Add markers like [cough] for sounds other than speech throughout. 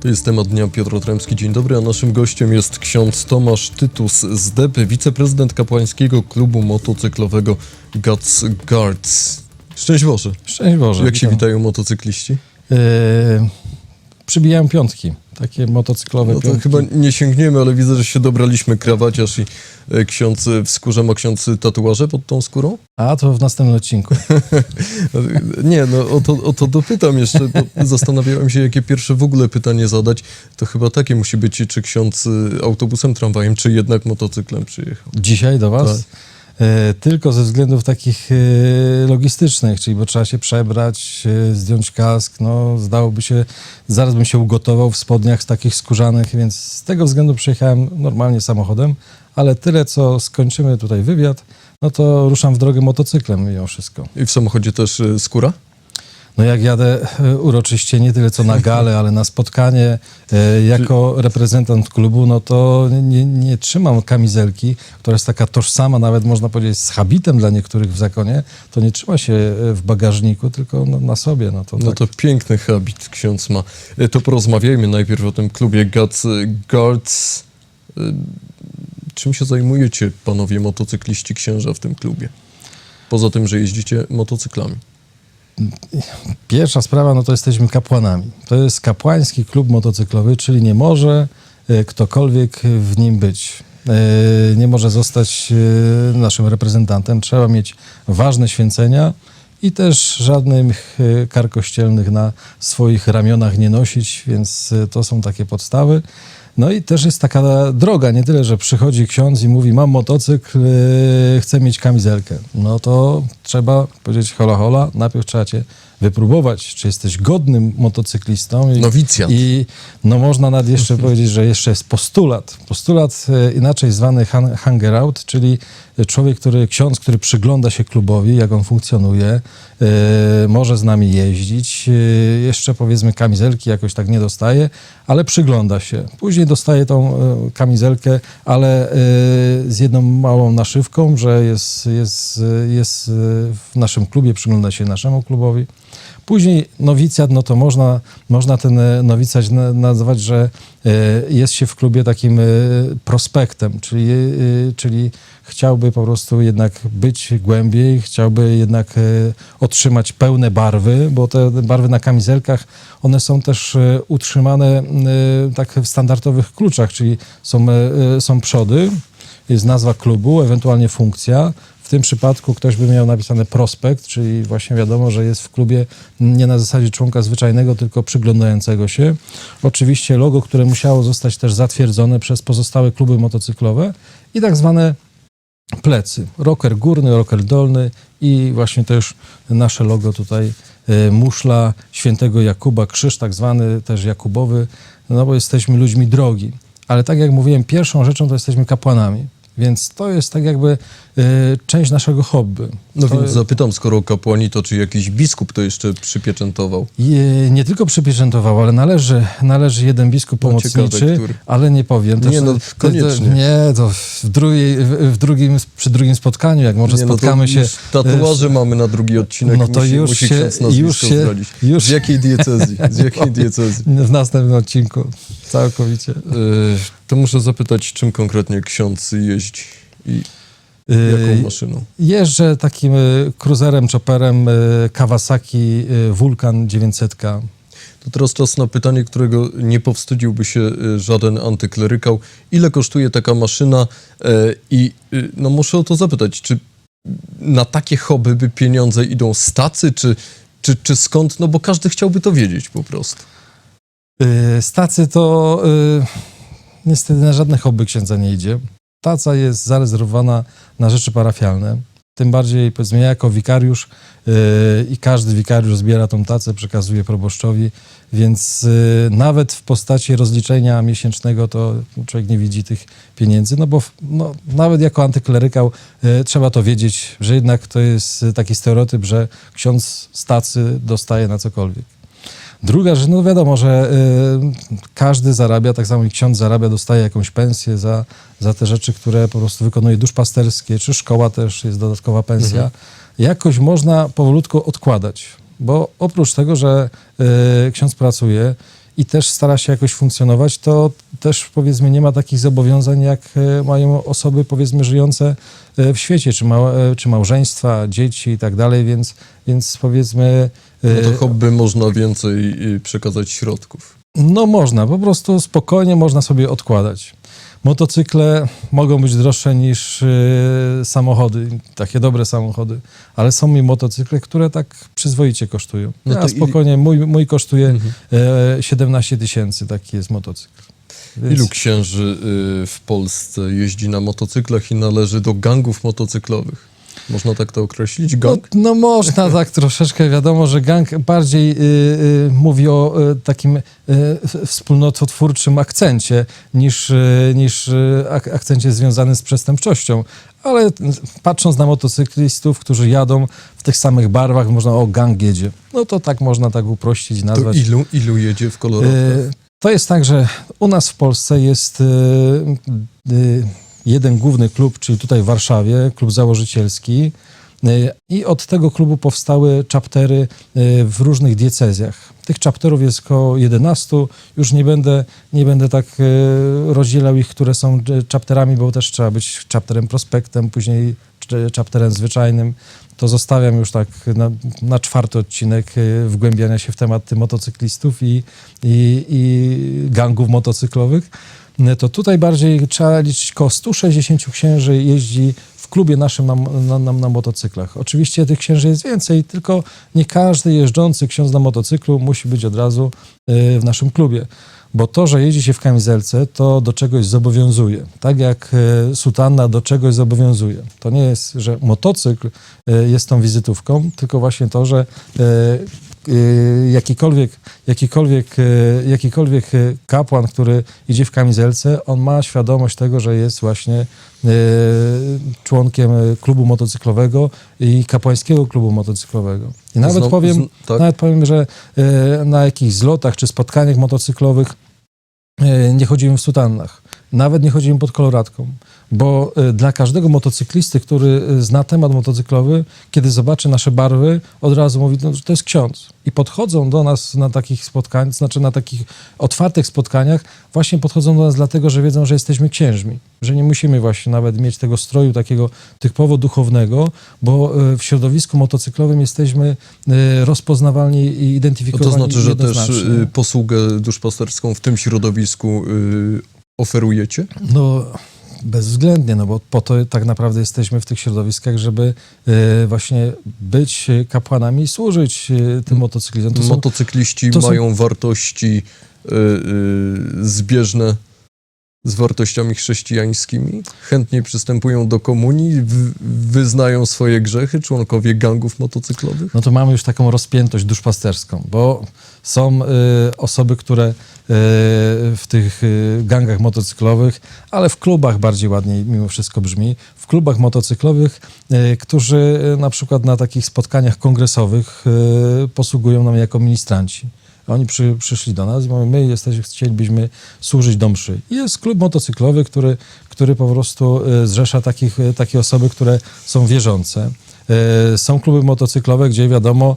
To jest temat dnia Piotr Otremski. Dzień dobry, a naszym gościem jest ksiądz Tomasz Tytus z DEP, wiceprezydent kapłańskiego klubu motocyklowego Guts Guards. Szczęść Boże. Szczęść Boże. Jak się witają motocykliści? Yy, przybijają piątki, takie motocyklowe No to piątki. chyba nie sięgniemy, ale widzę, że się dobraliśmy krawaciarz i e, ksiądz e, w skórze ma ksiądz tatuaże pod tą skórą? A to w następnym odcinku. [laughs] Nie, no o to, o to dopytam jeszcze, bo [laughs] zastanawiałem się, jakie pierwsze w ogóle pytanie zadać. To chyba takie musi być, czy ksiądz autobusem, tramwajem, czy jednak motocyklem przyjechał. Dzisiaj do Was. Tak. Yy, tylko ze względów takich yy, logistycznych, czyli bo trzeba się przebrać, yy, zdjąć kask, no zdałoby się, zaraz bym się ugotował w spodniach z takich skórzanych, więc z tego względu przyjechałem normalnie samochodem, ale tyle, co skończymy tutaj wywiad, no to ruszam w drogę motocyklem mimo wszystko. I w samochodzie też skóra? No jak jadę e, uroczyście nie tyle co na galę, ale na spotkanie e, jako reprezentant klubu, no to nie, nie trzymam kamizelki, która jest taka tożsama, nawet można powiedzieć z habitem dla niektórych w zakonie, to nie trzyma się e, w bagażniku, tylko no, na sobie. No to, No tak. to piękny habit ksiądz ma. To porozmawiajmy najpierw o tym klubie Guts Guards. Czym się zajmujecie, panowie motocykliści księża w tym klubie? Poza tym, że jeździcie motocyklami. Pierwsza sprawa, no to jesteśmy kapłanami. To jest kapłański klub motocyklowy, czyli nie może e, ktokolwiek w nim być. E, Nie może zostać e, naszym reprezentantem. Trzeba mieć ważne święcenia i też żadnych kar kościelnych na swoich ramionach nie nosić, więc to są takie podstawy. No i też jest taka droga, nie tyle, że przychodzi ksiądz i mówi, mam motocykl, yy, chcę mieć kamizelkę. No to trzeba powiedzieć hola hola, najpierw trzeba cię wypróbować, czy jesteś godnym motocyklistą. I, Nowicjat. I no można nawet jeszcze [laughs] powiedzieć, że jeszcze jest postulat. Postulat e, inaczej zwany han- hanger out, czyli człowiek, który, ksiądz, który przygląda się klubowi, jak on funkcjonuje, e, może z nami jeździć, e, jeszcze powiedzmy kamizelki jakoś tak nie dostaje, ale przygląda się. Później dostaje tą e, kamizelkę, ale e, z jedną małą naszywką, że jest, jest, jest w naszym klubie, przygląda się naszemu klubowi. Później nowicjat, no to można, można ten e, nowicjat na- nazwać, że e, jest się w klubie takim e, prospektem, czyli, czyli chciałby po prostu jednak być głębiej, chciałby jednak otrzymać pełne barwy, bo te barwy na kamizelkach, one są też utrzymane tak w standardowych kluczach, czyli są, są przody, jest nazwa klubu, ewentualnie funkcja. Tym przypadku ktoś by miał napisane prospekt, czyli właśnie wiadomo, że jest w klubie nie na zasadzie członka zwyczajnego, tylko przyglądającego się. Oczywiście logo, które musiało zostać też zatwierdzone przez pozostałe kluby motocyklowe i tak zwane plecy. Rocker górny, rocker dolny i właśnie też nasze logo tutaj e, muszla świętego Jakuba, krzyż tak zwany też Jakubowy, no bo jesteśmy ludźmi drogi. Ale tak jak mówiłem, pierwszą rzeczą to jesteśmy kapłanami. Więc to jest tak jakby część naszego hobby. No to, więc zapytam, skoro kapłani, to czy jakiś biskup to jeszcze przypieczętował? je, nie tylko przypieczętował, ale należy, należy jeden biskup No, ciekawe, pomocniczy, który. ale nie powiem. Nie, no, to- koniecznie. To, nie, to w drugiej, w, w drugim, przy drugim spotkaniu, jak może Nie, no spotkamy się... już Tatuaże mamy na drugi odcinek. No to musi, już musi się- już się- już- Z jakiej diecezji? Z [laughs] jakiej diecezji? W następnym odcinku całkowicie. E, to muszę zapytać, czym konkretnie ksiądz jeździ i jaką Yy, maszyną? Jeżdżę takim y, cruiserem, chopperem y, Kawasaki y, Vulcan 900. To teraz czas na pytanie, którego nie powstydziłby się y, żaden antyklerykał. Ile kosztuje taka maszyna? I y, no muszę o to zapytać, czy na takie hobby by pieniądze idą z tacy, czy, czy, czy skąd? No bo każdy chciałby to wiedzieć po prostu. Y, Stacy to y, niestety na żadne hobby księdza nie idzie. Taca jest zarezerwowana na rzeczy parafialne. Tym bardziej, powiedzmy, ja jako wikariusz y, i każdy wikariusz zbiera tą tacę, przekazuje proboszczowi, więc y, nawet w postaci rozliczenia miesięcznego to człowiek nie widzi tych pieniędzy, no bo no, nawet jako antyklerykał y, trzeba to wiedzieć, że jednak to jest taki stereotyp, że ksiądz z tacy dostaje na cokolwiek. Druga rzecz, no wiadomo, że y, każdy zarabia, tak samo i ksiądz zarabia, dostaje jakąś pensję za, za te rzeczy, które po prostu wykonuje duszpasterskie, czy szkoła też jest dodatkowa pensja. Jakoś można powolutku odkładać, bo oprócz tego, że y, ksiądz pracuje i też stara się jakoś funkcjonować, to też powiedzmy nie ma takich zobowiązań, jak e, mają osoby powiedzmy żyjące w świecie, czy, ma, czy małżeństwa, dzieci i tak dalej, więc, więc powiedzmy... No e, to hobby można więcej y, przekazać środków. No można, po prostu spokojnie można sobie odkładać. Motocykle mogą być droższe niż y, samochody, takie dobre samochody, ale są mi motocykle, które tak przyzwoicie kosztują. No ja spokojnie, mój, mój kosztuje Mhm. e, 17 tysięcy, taki jest motocykl. Więc- Ilu księży y, w Polsce jeździ na motocyklach i należy do gangów motocyklowych? Można tak to określić? No, Gang? no można tak [laughs] troszeczkę, wiadomo, że gang bardziej y, y, mówi o y, takim y, wspólnototwórczym akcencie niż, y, niż y, ak- akcencie związanym z przestępczością. Ale patrząc na motocyklistów, którzy jadą w tych samych barwach, można o gang jedzie. No to tak można tak uprościć, To nazwać. ilu, ilu jedzie w kolorach? Y, To jest tak, że u nas w Polsce jest y, y, jeden główny klub, czyli tutaj w Warszawie, klub założycielski. Y, I od tego klubu powstały chaptery y, w różnych diecezjach. Tych chapterów jest około 11. Już nie będę, nie będę tak y, rozdzielał ich, które są chapterami, bo też trzeba być chapterem prospektem, później ch- chapterem zwyczajnym. To zostawiam już tak na, na czwarty odcinek wgłębiania się w tematy motocyklistów i, i, i gangów motocyklowych. Y, To tutaj bardziej trzeba liczyć około 160 księży jeździ w klubie naszym na, na, na, na motocyklach. Oczywiście tych księży jest więcej, tylko nie każdy jeżdżący ksiądz na motocyklu musi być od razu y, w naszym klubie. Bo to, że jeździ się w kamizelce, to do czegoś zobowiązuje. Tak jak e, sutanna do czegoś zobowiązuje. To nie jest, że motocykl e, jest tą wizytówką, tylko właśnie to, że e, e, jakikolwiek, jakikolwiek, e, jakikolwiek e, kapłan, który idzie w kamizelce, on ma świadomość tego, że jest właśnie członkiem klubu motocyklowego i kapłańskiego klubu motocyklowego. I nawet Znowu- powiem, z- tak? nawet powiem, że na jakichś zlotach czy spotkaniach motocyklowych nie chodzimy w sutannach. Nawet nie chodzimy pod koloratką. Bo e, dla każdego motocyklisty, który e, zna temat motocyklowy, kiedy zobaczy nasze barwy, od razu mówi, no, że to jest ksiądz. I podchodzą do nas na takich spotkaniach, znaczy na takich otwartych spotkaniach, właśnie podchodzą do nas dlatego, że wiedzą, że jesteśmy księżmi. Że nie musimy właśnie nawet mieć tego stroju takiego typowo duchownego, bo e, w środowisku motocyklowym jesteśmy rozpoznawalni i No identyfikowani to znaczy, że też posługę duszpasterską w tym środowisku oferujecie? No, bezwzględnie, no bo po to tak naprawdę jesteśmy w tych środowiskach, żeby e, właśnie być kapłanami i służyć e, tym motocyklistom. To są, Motocykliści to są- mają wartości y, y, zbieżne z wartościami chrześcijańskimi? Chętniej przystępują do komunii, wyznają swoje grzechy członkowie gangów motocyklowych? no to mamy już taką rozpiętość duszpasterską, bo są e, osoby, które e, w tych e, gangach motocyklowych, ale w klubach bardziej ładniej mimo wszystko brzmi, w klubach motocyklowych, e, którzy e, na przykład na takich spotkaniach kongresowych e, posługują nam jako ministranci. Oni przy, przyszli do nas i mówią, my jesteśmy, chcielibyśmy służyć do mszy. Jest klub motocyklowy, który, który po prostu e, zrzesza takich, e, takie osoby, które są wierzące. E, Są kluby motocyklowe, gdzie wiadomo,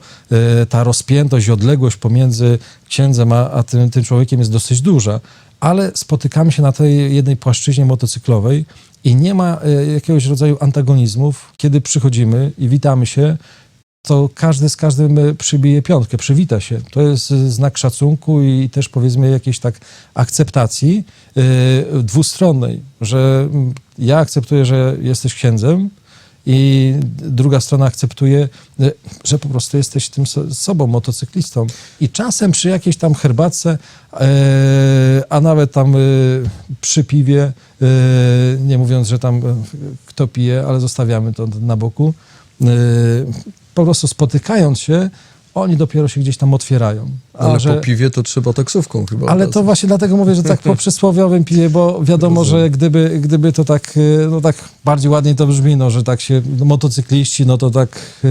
ta rozpiętość i odległość pomiędzy księdzem a, a tym, tym człowiekiem jest dosyć duża, ale spotykamy się na tej jednej płaszczyźnie motocyklowej i nie ma jakiegoś rodzaju antagonizmów, kiedy przychodzimy i witamy się, to każdy z każdym e, przybije piątkę, przywita się. To jest e, znak szacunku i też powiedzmy jakiejś tak akceptacji e, dwustronnej, że mm, ja akceptuję, że jesteś księdzem i druga strona akceptuje, że po prostu jesteś tym so- sobą, motocyklistą. I czasem przy jakiejś tam herbatce, e, a nawet tam e, przy piwie, e, nie mówiąc, że tam e, kto pije, ale zostawiamy to na boku, e, po prostu spotykając się, oni dopiero się gdzieś tam otwierają. A Ale że- po piwie to trzeba taksówką chyba. ale to właśnie dlatego mówię, że tak po [laughs] przysłowiowym piję, bo wiadomo, Rozumiem. że gdyby, gdyby to tak, e, no tak bardziej ładniej to brzmi, no, że tak się, no, motocykliści, no to tak e,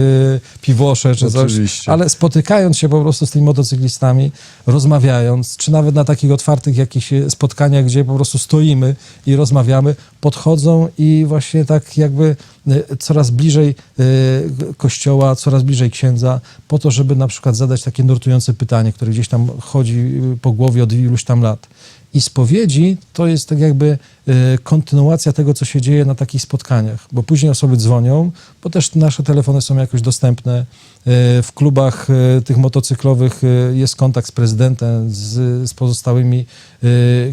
piwosze czy coś. Oczywiście. Ale spotykając się po prostu z tymi motocyklistami, rozmawiając, czy nawet na takich otwartych jakichś spotkaniach, gdzie po prostu stoimy i rozmawiamy, podchodzą i właśnie tak jakby e, coraz bliżej e, kościoła, coraz bliżej księdza, po to, żeby żeby na przykład zadać takie nurtujące pytanie, które gdzieś tam chodzi y, po głowie od iluś tam lat. I spowiedzi to jest tak jakby y, kontynuacja tego, co się dzieje na takich spotkaniach, bo później osoby dzwonią, bo też nasze telefony są jakoś dostępne. Y, w klubach tych motocyklowych jest kontakt z prezydentem, z, z pozostałymi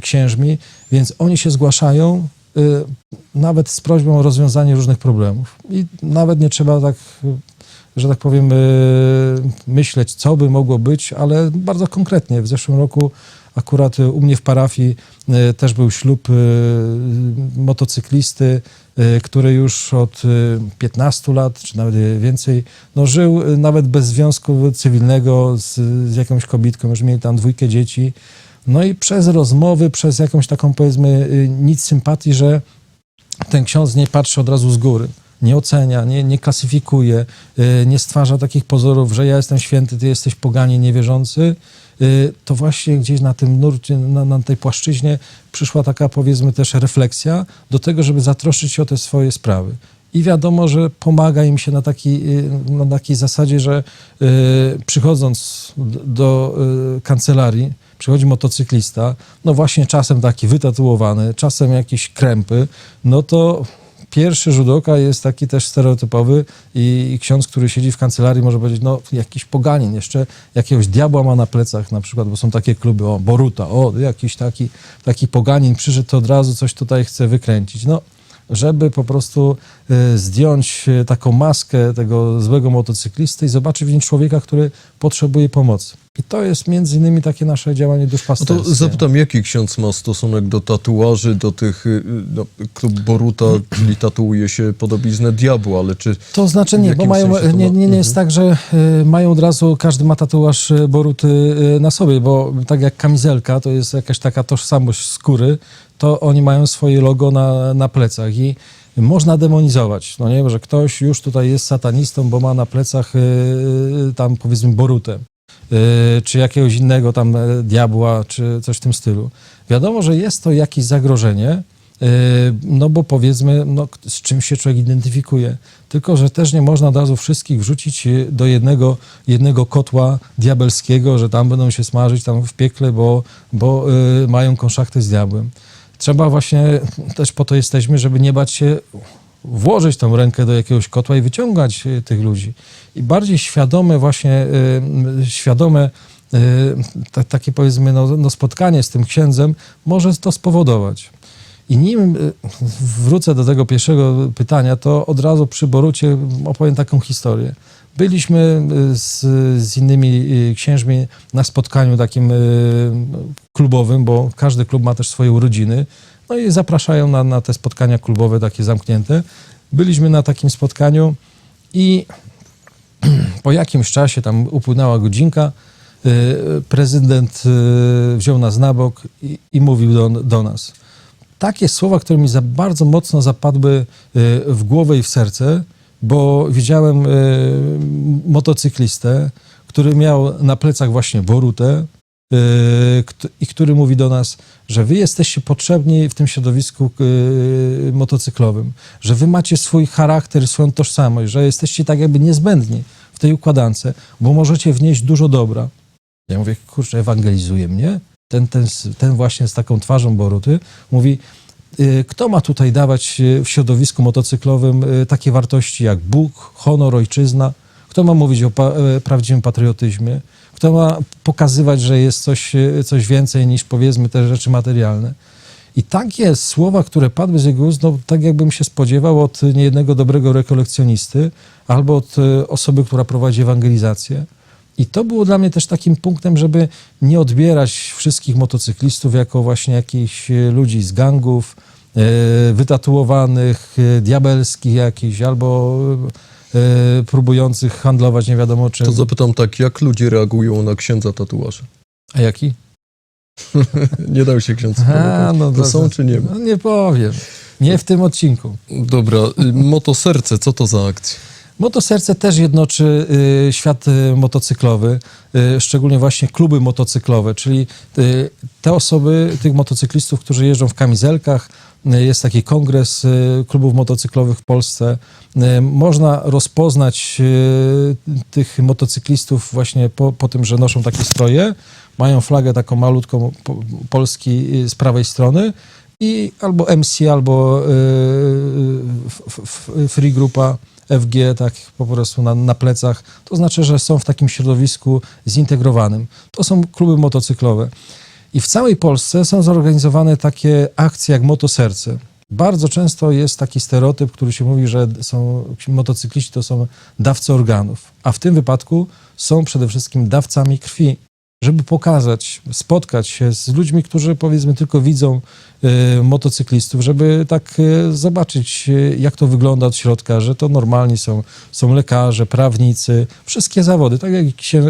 księżmi, więc oni się zgłaszają nawet z prośbą o rozwiązanie różnych problemów. I nawet nie trzeba tak, że tak powiem, y, myśleć, co by mogło być, ale bardzo konkretnie. W zeszłym roku akurat y, u mnie w parafii y, też był ślub motocyklisty, który już od y, 15 lat, czy nawet więcej, no żył nawet bez związku cywilnego z, z jakąś kobietką, już mieli tam dwójkę dzieci. No i przez rozmowy, przez jakąś taką powiedzmy nic sympatii, że ten ksiądz nie patrzy od razu z góry, nie ocenia, nie, nie klasyfikuje, y, nie stwarza takich pozorów, że ja jestem święty, ty jesteś poganie, niewierzący, y, to właśnie gdzieś na tym nurcie, na, na tej płaszczyźnie przyszła taka powiedzmy też refleksja do tego, żeby zatroszczyć się o te swoje sprawy. I wiadomo, że pomaga im się na, taki, y, na takiej zasadzie, że przychodząc do kancelarii, przychodzi motocyklista, no właśnie czasem taki wytatuowany, czasem jakieś krępy, no to pierwszy rzut oka jest taki też stereotypowy i, i ksiądz, który siedzi w kancelarii może powiedzieć, no jakiś poganin, jeszcze jakiegoś diabła ma na plecach na przykład, bo są takie kluby, o Boruta, o jakiś taki, taki poganin przyszedł, to od razu coś tutaj chce wykręcić. No, żeby po prostu y, zdjąć y, taką maskę tego złego motocyklisty i zobaczyć w nim człowieka, który potrzebuje pomocy. I to jest między innymi takie nasze działanie No duszpasterskie. to zapytam, jaki ksiądz ma stosunek do tatuaży, do tych, y, no, klub Boruta, czyli tatuuje się podobiznę diabła, ale czy... To znaczy nie, bo mają, to nie, ma- nie, nie jest tak, że y, mają od razu, każdy ma tatuaż y, Boruty y, na sobie, bo tak jak kamizelka, to jest jakaś taka tożsamość skóry, to oni mają swoje logo na, na plecach i można demonizować, no nie, że ktoś już tutaj jest satanistą, bo ma na plecach y, tam powiedzmy Borutę. Y, czy jakiegoś innego tam e, diabła, czy coś w tym stylu. Wiadomo, że jest to jakieś zagrożenie, y, no bo powiedzmy, no, z czym się człowiek identyfikuje. Tylko, że też nie można od razu wszystkich wrzucić y, do jednego, jednego kotła diabelskiego, że tam będą się smażyć tam w piekle, bo, bo mają konszachty z diabłem. Trzeba właśnie, też po to jesteśmy, żeby nie bać się włożyć tą rękę do jakiegoś kotła i wyciągać y, tych ludzi. I bardziej świadome właśnie, y, świadome y, ta, takie powiedzmy no, no spotkanie z tym księdzem może to spowodować. I nim wrócę do tego pierwszego pytania, to od razu przy Borucie opowiem taką historię. Byliśmy z, z innymi księżmi na spotkaniu takim klubowym, bo każdy klub ma też swoje urodziny. No i zapraszają na, na te spotkania klubowe, takie zamknięte. Byliśmy na takim spotkaniu i [clears throat] po jakimś czasie, tam upłynęła godzinka, y, prezydent y, wziął nas na bok i, i mówił do, do nas. Takie słowa, które mi za bardzo mocno zapadły y, w głowę i w serce, bo widziałem motocyklistę, który miał na plecach właśnie Borutę i który mówi do nas, że wy jesteście potrzebni w tym środowisku y, motocyklowym, że wy macie swój charakter, swoją tożsamość, że jesteście tak jakby niezbędni w tej układance, bo możecie wnieść dużo dobra. Ja mówię, kurczę, ewangelizuje mnie. Ten, ten, ten właśnie z taką twarzą Boruty mówi, y, kto ma tutaj dawać y, w środowisku motocyklowym y, takie wartości jak Bóg, honor, ojczyzna? Kto ma mówić o pa, y, prawdziwym patriotyzmie? Kto ma pokazywać, że jest coś, y, coś więcej niż powiedzmy te rzeczy materialne? I takie słowa, które padły z jego ust, no, tak jakbym się spodziewał od niejednego dobrego rekolekcjonisty albo od y, osoby, która prowadzi ewangelizację. I to było dla mnie też takim punktem, żeby nie odbierać wszystkich motocyklistów jako właśnie jakichś e, ludzi z gangów, e, wytatuowanych, e, diabelskich jakichś, albo e, próbujących handlować nie wiadomo czym. To zapytam tak, jak ludzie reagują na księdza tatuaże? A jaki? [laughs] Nie dał się ksiądz A, no to są czy nie ma? No, nie powiem. Nie w tym odcinku. Dobra, y, motoserce, co to za akcja? Motoserce też jednoczy y, świat y, motocyklowy, y, szczególnie właśnie kluby motocyklowe, czyli te osoby, tych motocyklistów, którzy jeżdżą w kamizelkach, jest taki kongres klubów motocyklowych w Polsce. Można rozpoznać tych motocyklistów właśnie po, po tym, że noszą takie stroje. Mają flagę taką malutką po, Polski z prawej strony i albo MC, albo f, f, Free Grupa FG, tak po prostu na, na plecach. To znaczy, że są w takim środowisku zintegrowanym. To są kluby motocyklowe. I w całej Polsce są zorganizowane takie akcje jak Motoserce. Bardzo często jest taki stereotyp, który się mówi, że są motocykliści to są dawcy organów, a w tym wypadku są przede wszystkim dawcami krwi, żeby pokazać, spotkać się z ludźmi, którzy powiedzmy tylko widzą y, motocyklistów, żeby tak y, zobaczyć, y, jak to wygląda od środka, że to normalni są, są lekarze, prawnicy, wszystkie zawody. Tak jak księ,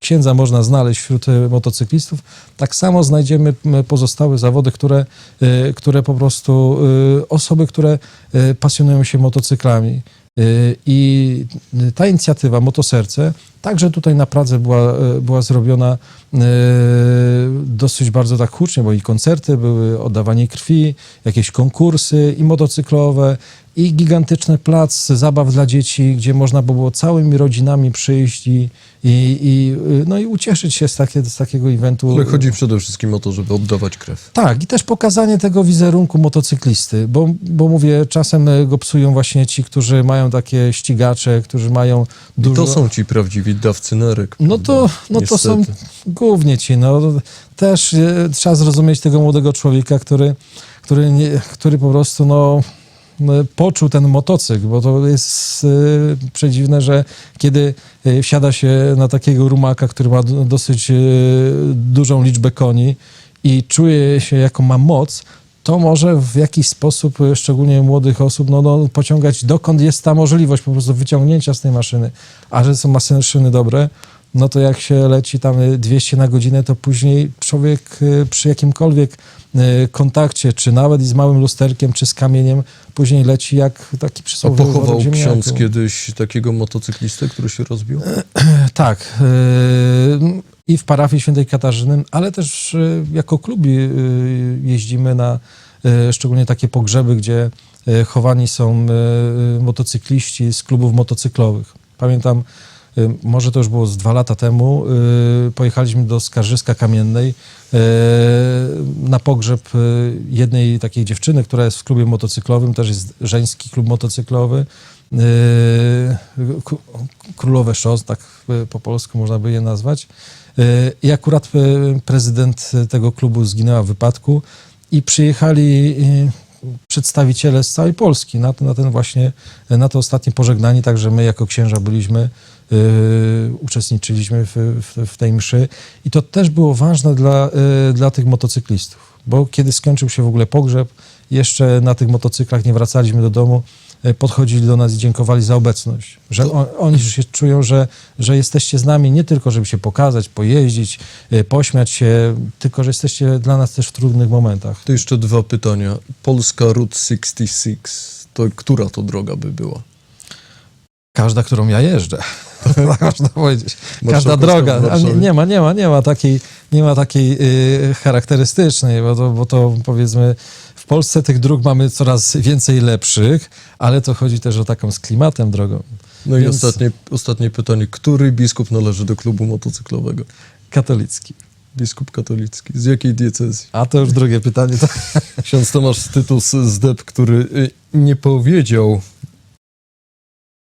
księdza można znaleźć wśród y, motocyklistów, tak samo znajdziemy pozostałe zawody, które, y, które po prostu y, osoby, które y, pasjonują się motocyklami. Y, I ta inicjatywa Motoserce także tutaj na Pradze była, y, była zrobiona y, dosyć bardzo tak hucznie, bo i koncerty były, oddawanie krwi, jakieś konkursy i motocyklowe, i gigantyczny plac zabaw dla dzieci, gdzie można było całymi rodzinami przyjść i, i, i, y, no i ucieszyć się z, takie, z takiego eventu. Ale chodzi przede wszystkim o to, żeby oddawać krew. Tak, i też pokazanie tego wizerunku motocyklisty, bo, bo mówię, czasem e, go psują właśnie ci, którzy mają takie ścigacze, którzy mają I dużo... to są ci prawdziwi dawcy nerek. No to, no to są głównie ci, no. Też e, trzeba zrozumieć tego młodego człowieka, który, który, nie, który po prostu, no, no, poczuł ten motocykl, bo to jest e, przedziwne, że kiedy e, wsiada się na takiego rumaka, który ma d- dosyć dużą liczbę koni i czuje się, jaką ma moc, to może w jakiś sposób, e, szczególnie młodych osób, no, no, pociągać dokąd jest ta możliwość po prostu wyciągnięcia z tej maszyny. A że są maszyny dobre, no to jak się leci tam y, 200 na godzinę, to później człowiek y, przy jakimkolwiek kontakcie, czy nawet i z małym lusterkiem, czy z kamieniem, później leci jak taki A przysłowiowy pochował worek ziemniaku. ksiądz kiedyś takiego motocyklistę, który się rozbił? [clears throat] Tak. I w parafii świętej Katarzyny, ale też y, jako klubi y, jeździmy na y, szczególnie takie pogrzeby, gdzie chowani są motocykliści z klubów motocyklowych. Pamiętam, może to już było z dwa lata temu, pojechaliśmy do Skarżyska Kamiennej na pogrzeb jednej takiej dziewczyny, która jest w klubie motocyklowym, też jest żeński klub motocyklowy. Królowe Szos, tak po polsku można by je nazwać. Yy, I akurat y, prezydent tego klubu zginęła w wypadku i przyjechali y, przedstawiciele z całej Polski na, to- na ten właśnie, na to ostatnie pożegnanie, także my jako księża byliśmy, y, uczestniczyliśmy w, w, w tej mszy. I to też było ważne dla, y, dla tych motocyklistów, bo kiedy skończył się w ogóle pogrzeb, jeszcze na tych motocyklach nie wracaliśmy do domu, podchodzili do nas i dziękowali za obecność. Że on, oni się czują, że, że jesteście z nami nie tylko, żeby się pokazać, pojeździć, y, pośmiać się, tylko że jesteście dla nas też w trudnych momentach. To jeszcze dwa pytania. Polska Route 66, to która to droga by była? Każda, którą ja jeżdżę. [laughs] Można powiedzieć. Każda droga. nie, nie ma, nie ma, nie ma takiej, nie ma takiej y, charakterystycznej, bo to, bo to powiedzmy Polsce tych dróg mamy coraz więcej lepszych, ale to chodzi też o taką z klimatem drogą. No i Więc- ostatnie, ostatnie pytanie. Który biskup należy do klubu motocyklowego? Katolicki. Biskup katolicki. Z jakiej diecezji? A to już drugie pytanie. To... [laughs] Ksiądz Tomasz Tytus z DEP, który y, nie powiedział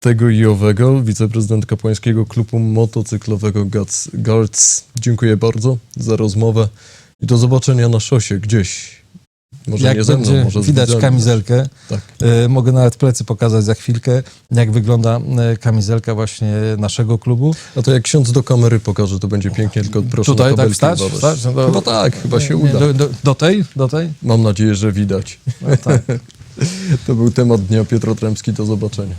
tego i owego, wiceprezydent kapłańskiego klubu motocyklowego. Guards. Dziękuję bardzo za rozmowę i do zobaczenia na szosie gdzieś. Może Jak nie ze mną, będzie może widać widzami. kamizelkę, Tak. y, mogę nawet plecy pokazać za chwilkę, jak wygląda y, kamizelka właśnie naszego klubu. A to jak ksiądz do kamery pokaże, to będzie pięknie, tylko proszę Tutaj na tak wstać? wstać? No Chyba tak, chyba się Nie, uda. Do, do, do tej? Do tej? Mam nadzieję, że widać. No tak. [laughs] To był temat dnia. Piotr Otremski, do zobaczenia.